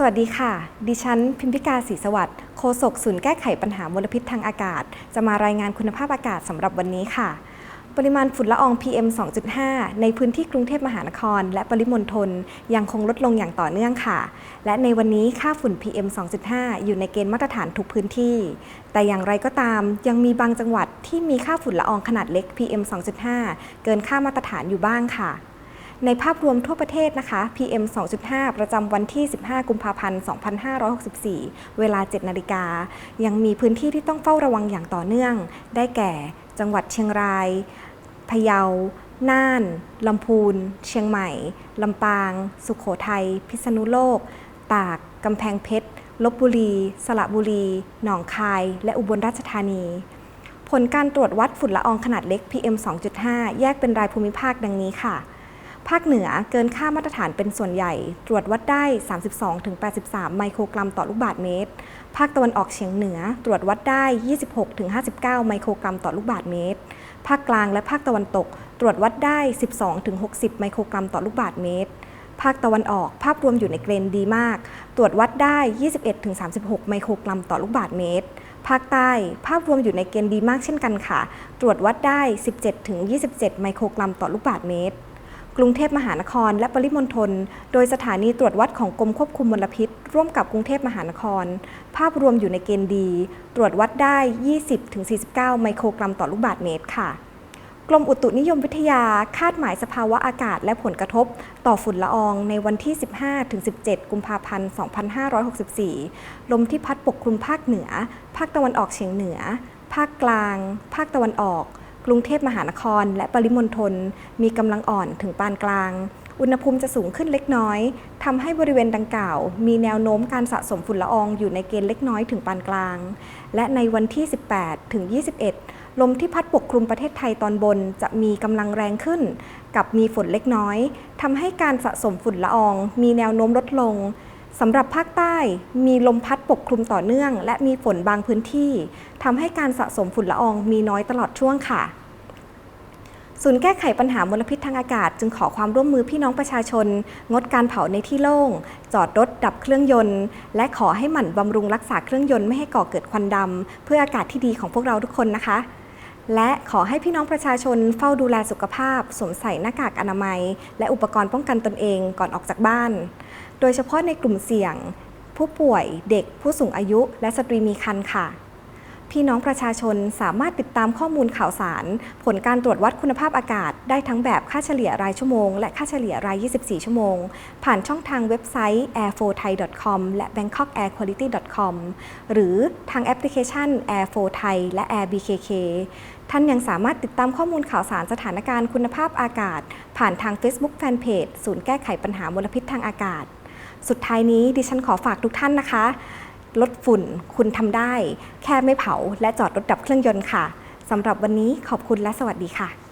สวัสดีค่ะ ดิฉันพิมพิกาศรีสวัสดิ์โฆษกศูนย์แก้ไขปัญหามลพิษทางอากาศ จะมารายงานคุณภาพอากาศสำหรับวันนี้ค่ะ ปริมาณฝุ่นละออง PM 2.5 ในพื้นที่กรุงเทพมหานคร และปริมณฑลยังคงลดลงอย่างต่อเนื่องค่ะ และในวันนี้ค่าฝุ่น PM 2.5 อยู่ในเกณฑ์มาตรฐานทุกพื้นที่ แต่อย่างไรก็ตามยังมีบางจังหวัดที่มีค่าฝุ่นละอองขนาดเล็ก PM 2.5 เกินค่ามาตรฐานอยู่บ้างค่ะ ในภาพรวมทั่วประเทศนะคะ PM 2.5 ประจำวันที่ 15 กุมภาพันธ์ 2564 เวลา 7 นาฬิกา ยังมีพื้นที่ที่ต้องเฝ้าระวังอย่างต่อเนื่อง ได้แก่ จังหวัดเชียงราย พะเยา น่าน ลำพูน เชียงใหม่ ลำปาง สุขโขทัย พิษณุโลก ตาก กำแพงเพชร ลบบุรี สระบุรี หนองคาย และอุบลราชธานีผลการตรวจวัดฝุ่นละอองขนาดเล็ก PM 2.5 แยกเป็นรายภูมิภาคดังนี้ค่ะ ภาคเหนือเกินค่ามาตรฐานเป็นส่วนใหญ่ ตรวจวัดได้ 32-83 ไมโครกรัมต่อลูกบาศก์เมตร ภาคตะวันออกเฉียงเหนือ ตรวจวัดได้ 26-59 ไมโครกรัมต่อลูกบาศก์เมตร ภาคกลางและภาคตะวันตก ตรวจวัดได้ 12-60 ไมโครกรัมต่อลูกบาศก์เมตร ภาคตะวันออกภาพรวมอยู่ในเกณฑ์ดีมาก ตรวจวัดได้ 21-36 ไมโครกรัมต่อลูกบาศก์เมตรภาคใต้ภาพรวมอยู่ในเกณฑ์ดีมากเช่นกันค่ะ ตรวจวัดได้ 17-27 ไมโครกรัมต่อลูกบาศก์เมตร กรุงเทพมหานคร และปริมณฑล โดยสถานีตรวจวัดของกรมควบคุมมลพิษ ร่วมกับกรุงเทพมหานคร ภาพรวมอยู่ในเกณฑ์ดี ตรวจวัดได้ 20-49 ไมโครกรัมต่อลูกบาศก์เมตรค่ะกรมอุตุนิยมวิทยาคาดหมายสภาวะอากาศและผลกระทบ ต่อฝุ่นละอองในวันที่ 15-17 กุมภาพันธ์ 2564 ลมที่พัดปกคลุมภาคเหนือ ภาคตะวันออกเฉียงเหนือ ภาคกลาง ภาคตะวันออก กรุงเทพมหานคร และปริมณฑลมีกำลังอ่อนถึงปานกลาง อุณหภูมิจะสูงขึ้นเล็กน้อยทำให้บริเวณดังกล่าว มีแนวโน้มการสะสมฝุ่นละอองอยู่ในเกณฑ์เล็กน้อยถึงปานกลาง และในวันที่ 18 ถึง 21 ลมที่พัดปกคลุมประเทศไทยตอนบนจะมีกำลังแรงขึ้น กับมีฝนเล็กน้อยทำให้การสะสมฝุ่นละออง มีแนวโน้มลดลงสำหรับภาคใต้มีลมพัดปกคลุมต่อเนื่อง และมีฝนบางพื้นที่ทำให้การสะสมฝุ่นละอองมีน้อยตลอดช่วงค่ะ ศูนย์แก้ไขปัญหามลพิษทางอากาศ จึงขอความร่วมมือพี่น้องประชาชน งดการเผาในที่โล่ง จอดรถดับเครื่องยนต์ และขอให้หมั่นบำรุงรักษาเครื่องยนต์ไม่ให้ก่อเกิดควันดำ เพื่ออากาศที่ดีของพวกเราทุกคนนะคะ และขอให้พี่น้องประชาชนเฝ้าดูแลสุขภาพ สวมใส่หน้ากากอนามัย และอุปกรณ์ป้องกันตนเองก่อนออกจากบ้าน โดยเฉพาะในกลุ่มเสี่ยง ผู้ป่วย เด็ก ผู้สูงอายุ และสตรีมีครรภ์ค่ะ พี่น้องประชาชนสามารถติดตามข้อมูลข่าวสาร ผลการตรวจวัดคุณภาพอากาศ ได้ทั้งแบบค่าเฉลี่ยรายชั่วโมง และค่าเฉลี่ยราย 24 ชั่วโมง ผ่านช่องทางเว็บไซต์ air4thai.com และ bangkokairquality.com หรือทางแอปพลิเคชัน Air4 Thai และ Air BKK ท่านยังสามารถติดตามข้อมูลข่าวสารสถานการณ์คุณภาพอากาศ ผ่านทาง Facebook Fanpage ศูนย์แก้ไขปัญหามลพิษทางอากาศ สุดท้ายนี้ดิฉันขอฝากทุกท่านนะคะ ลดฝุ่น คุณทำได้ แค่ไม่เผาและจอดรถดับเครื่องยนต์ค่ะสำหรับวันนี้ขอบคุณและสวัสดีค่ะ